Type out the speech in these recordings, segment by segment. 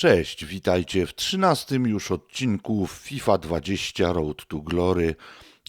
Cześć, witajcie w trzynastym już odcinku FIFA 20 Road to Glory.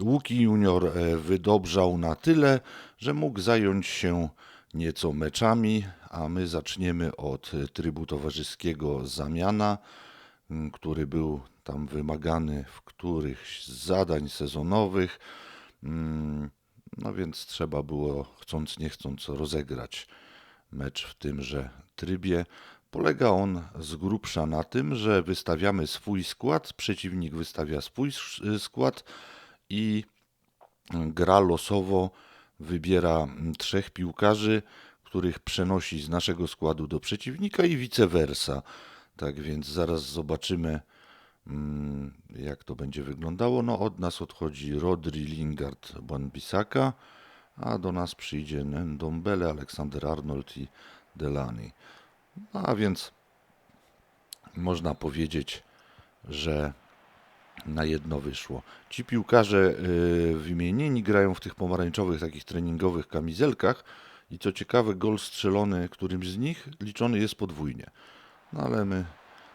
Łuki Junior e, wydobrzał na tyle, że mógł zająć się nieco meczami, a my zaczniemy od trybu towarzyskiego Zamiana, który był tam wymagany w którychś z zadań sezonowych. Mm, No więc trzeba było, chcąc nie chcąc, rozegrać mecz w tymże trybie. Polega on z grubsza na tym, że wystawiamy swój skład, przeciwnik wystawia swój s- skład i gra losowo wybiera mm, trzech piłkarzy, których przenosi z naszego składu do przeciwnika i vice versa. Tak więc zaraz zobaczymy, mm, jak to będzie wyglądało. No od nas odchodzi Rodri, Lingard, Wan-Bissaka, a do nas przyjdzie Ndombele, Aleksander Arnold i Delany. No a więc można powiedzieć, że na jedno wyszło. Ci piłkarze y, wymienieni grają w tych pomarańczowych, takich treningowych kamizelkach i co ciekawe, gol strzelony którymś z nich liczony jest podwójnie. No ale my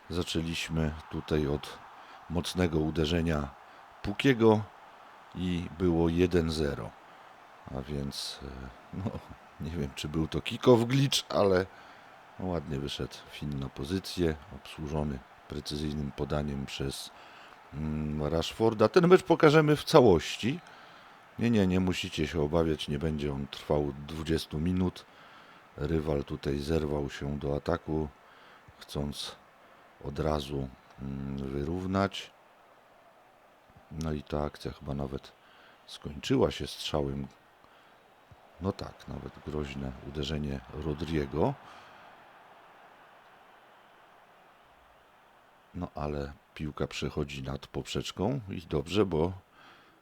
zaczęliśmy tutaj od mocnego uderzenia Pukiego i było 1-0. A więc, y, no, nie wiem czy był to kick-off glitch, ale ładnie wyszedł Fin na pozycję, obsłużony precyzyjnym podaniem przez mm, Rashforda. Ten mecz pokażemy w całości. Nie, nie, nie musicie się obawiać, nie będzie on trwał 20 minut. Rywal tutaj zerwał się do ataku, chcąc od razu mm, wyrównać. No i ta akcja chyba nawet skończyła się strzałem. No tak, nawet groźne uderzenie Rodriego. No ale piłka przechodzi nad poprzeczką i dobrze, bo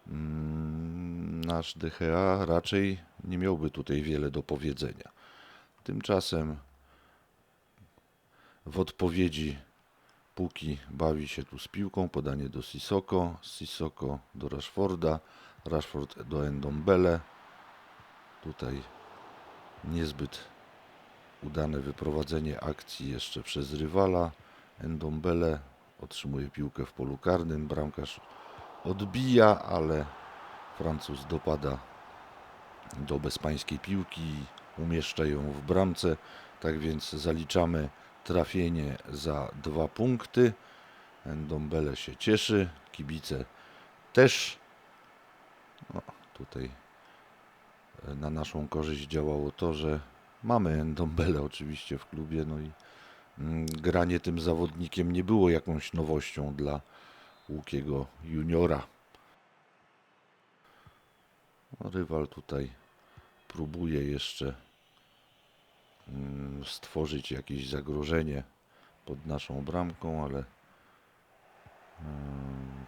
mm, nasz DHA raczej nie miałby tutaj wiele do powiedzenia. Tymczasem w odpowiedzi Puki bawi się tu z piłką, podanie do Sissoko, Sissoko do Rashforda, Rashford do Endombele. Tutaj niezbyt udane wyprowadzenie akcji jeszcze przez rywala. Endombele otrzymuje piłkę w polu karnym, bramkarz odbija, ale Francuz dopada do bezpańskiej piłki umieszcza ją w bramce. Tak więc zaliczamy trafienie za dwa punkty. Endombele się cieszy, kibice też. No, tutaj e, na naszą korzyść działało to, że mamy Endombele oczywiście w klubie, no i granie tym zawodnikiem nie było jakąś nowością dla Łukiego juniora. No, rywal tutaj próbuje jeszcze mm, stworzyć jakieś zagrożenie pod naszą bramką, ale mm,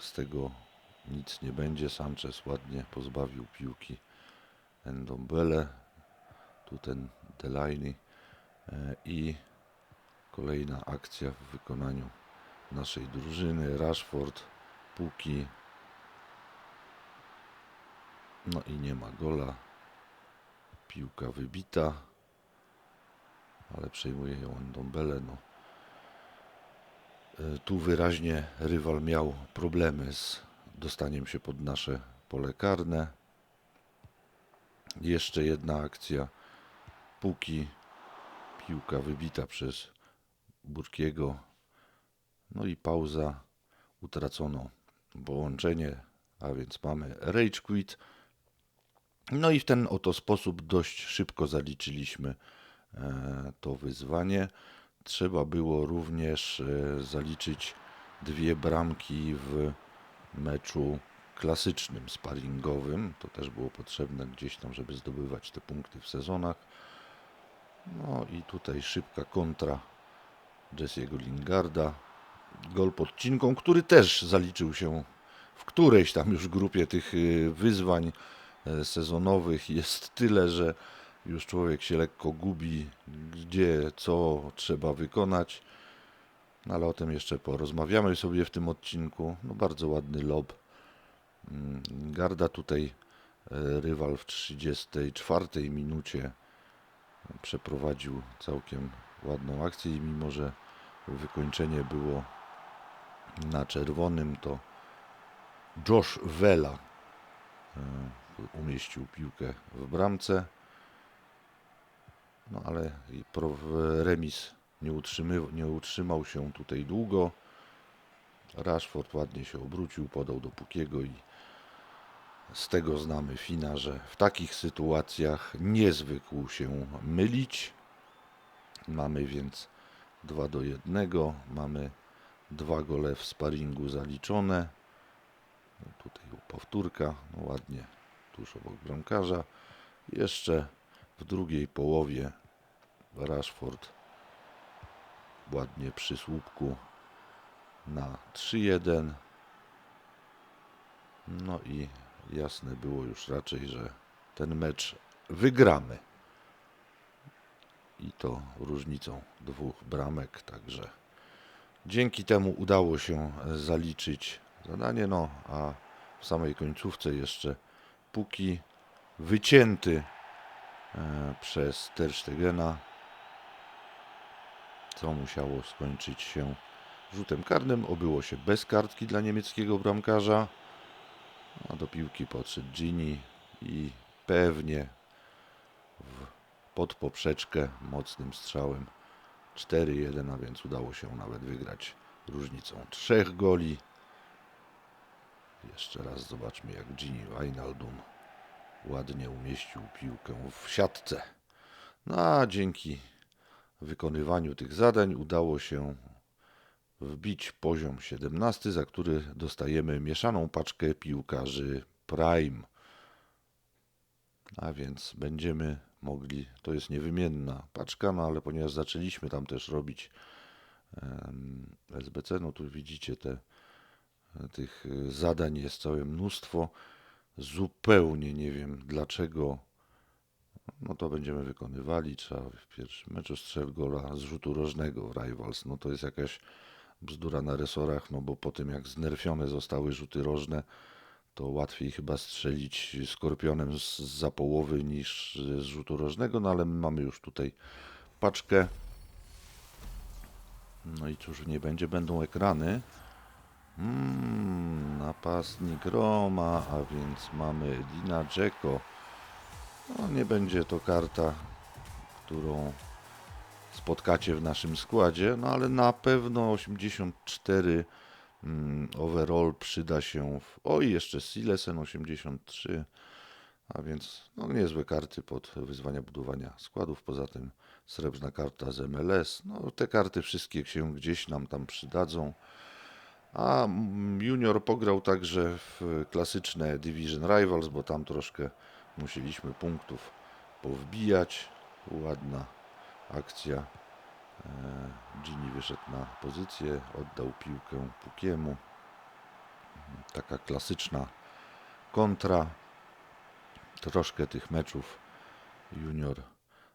z tego nic nie będzie. Sanchez ładnie pozbawił piłki Endombele. Tu ten Delaney i kolejna akcja w wykonaniu naszej drużyny. Rashford, Puki. No i nie ma gola. Piłka wybita, ale przejmuje ją Endombele. No. E, Tu wyraźnie rywal miał problemy z dostaniem się pod nasze pole karne. Jeszcze jedna akcja. Puki. Piłka wybita przez Burkiego. No i pauza. Utracono połączenie, a więc mamy rage quit. No i w ten oto sposób dość szybko zaliczyliśmy e, to wyzwanie. Trzeba było również e, zaliczyć dwie bramki w meczu klasycznym, sparingowym. To też było potrzebne gdzieś tam, żeby zdobywać te punkty w sezonach. No i tutaj szybka kontra Jesse'ego Lingarda. Gol podcinką, który też zaliczył się w którejś tam już grupie tych y, wyzwań e, sezonowych. Jest tyle, że już człowiek się lekko gubi, gdzie, co trzeba wykonać. No ale o tym jeszcze porozmawiamy sobie w tym odcinku. No bardzo ładny lob. Mm, Garda tutaj e, rywal w 34 minucie przeprowadził całkiem ładną akcję i mimo, że wykończenie było na czerwonym, to Josh Vela e, umieścił piłkę w bramce. No ale remis nie, nie utrzymał się tutaj długo. Rashford ładnie się obrócił, podał do Pukiego i z tego znamy Fina, że w takich sytuacjach nie zwykł się mylić. Mamy więc 2 do 1, mamy dwa gole w sparingu zaliczone. No Tutaj powtórka, no ładnie tuż obok bramkarza. Jeszcze w drugiej połowie Rashford ładnie przy słupku na 3-1. No i jasne było już raczej, że ten mecz wygramy. I to różnicą dwóch bramek, także dzięki temu udało się zaliczyć zadanie, no a w samej końcówce jeszcze Puki wycięty e, przez Ter Stegena, co musiało skończyć się rzutem karnym. Obyło się bez kartki dla niemieckiego bramkarza. A do piłki podszedł Gini i pewnie pod poprzeczkę mocnym strzałem 4-1, a więc udało się nawet wygrać różnicą trzech goli. Jeszcze raz zobaczmy jak Gini Wijnaldum ładnie umieścił piłkę w siatce. No a dzięki wykonywaniu tych zadań udało się wbić poziom 17, za który dostajemy mieszaną paczkę piłkarzy Prime. A więc będziemy mogli, to jest niewymienna paczka, no ale ponieważ zaczęliśmy tam też robić SBC, no tu widzicie te, tych zadań jest całe mnóstwo. Zupełnie nie wiem dlaczego no to będziemy wykonywali. Trzeba w pierwszym meczu strzel gola z rzutu rożnego w Rivals. No to jest jakaś bzdura na resorach, no bo po tym jak znerfione zostały rzuty rożne, to łatwiej chyba strzelić skorpionem z za połowy niż z rzutu rożnego, no ale my mamy już tutaj paczkę. No i cóż nie będzie, będą ekrany. Mm, napastnik Roma, a więc mamy Dina Dzeko. No, nie będzie to karta, którą spotkacie w naszym składzie, no ale na pewno 84 mm, overall przyda się. W... Oj, jeszcze Silesen 83, a więc no, niezłe karty pod wyzwania budowania składów. Poza tym srebrna karta z MLS. No, te karty wszystkie się gdzieś nam tam przydadzą. A Junior pograł także w klasyczne Division Rivals, bo tam troszkę musieliśmy punktów powbijać. Ładna akcja. E, Gini wyszedł na pozycję, oddał piłkę Pukiemu. Taka klasyczna kontra. Troszkę tych meczów Junior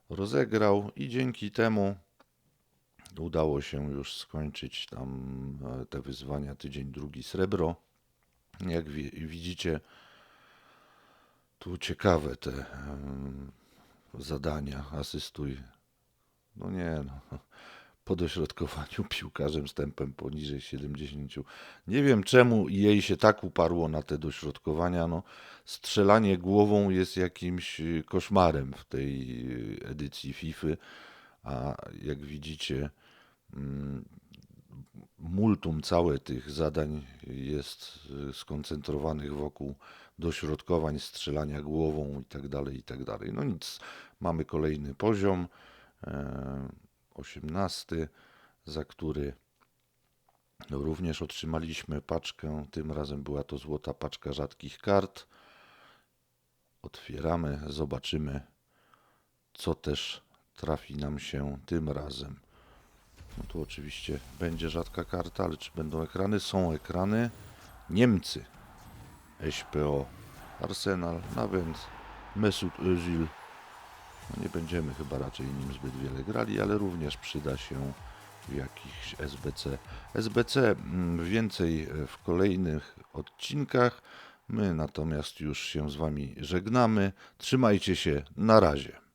rozegrał i dzięki temu udało się już skończyć tam e, te wyzwania tydzień drugi srebro. Jak wi- widzicie, tu ciekawe te zadania. Asystuj. No nie, no. Po dośrodkowaniu piłkarzem z tempem poniżej 70. Nie wiem czemu jej się tak uparło na te dośrodkowania. No, strzelanie głową jest jakimś y, koszmarem w tej y, edycji FIFA. A jak widzicie, mm, multum całe tych zadań jest y, skoncentrowanych wokół dośrodkowań, strzelania głową i tak dalej, i tak. No nic, mamy kolejny poziom, 18, za który również otrzymaliśmy paczkę. Tym razem była to złota paczka rzadkich kart. Otwieramy, zobaczymy, co też trafi nam się tym razem. No tu oczywiście będzie rzadka karta, ale czy będą ekrany? Są ekrany. Niemcy. SPO. Arsenal. No więc Mesut Özil. Będziemy chyba raczej nim zbyt wiele grali, ale również przyda się w jakichś SBC. SBC mm, więcej e, w kolejnych odcinkach. My natomiast już się z Wami żegnamy. Trzymajcie się. Na razie.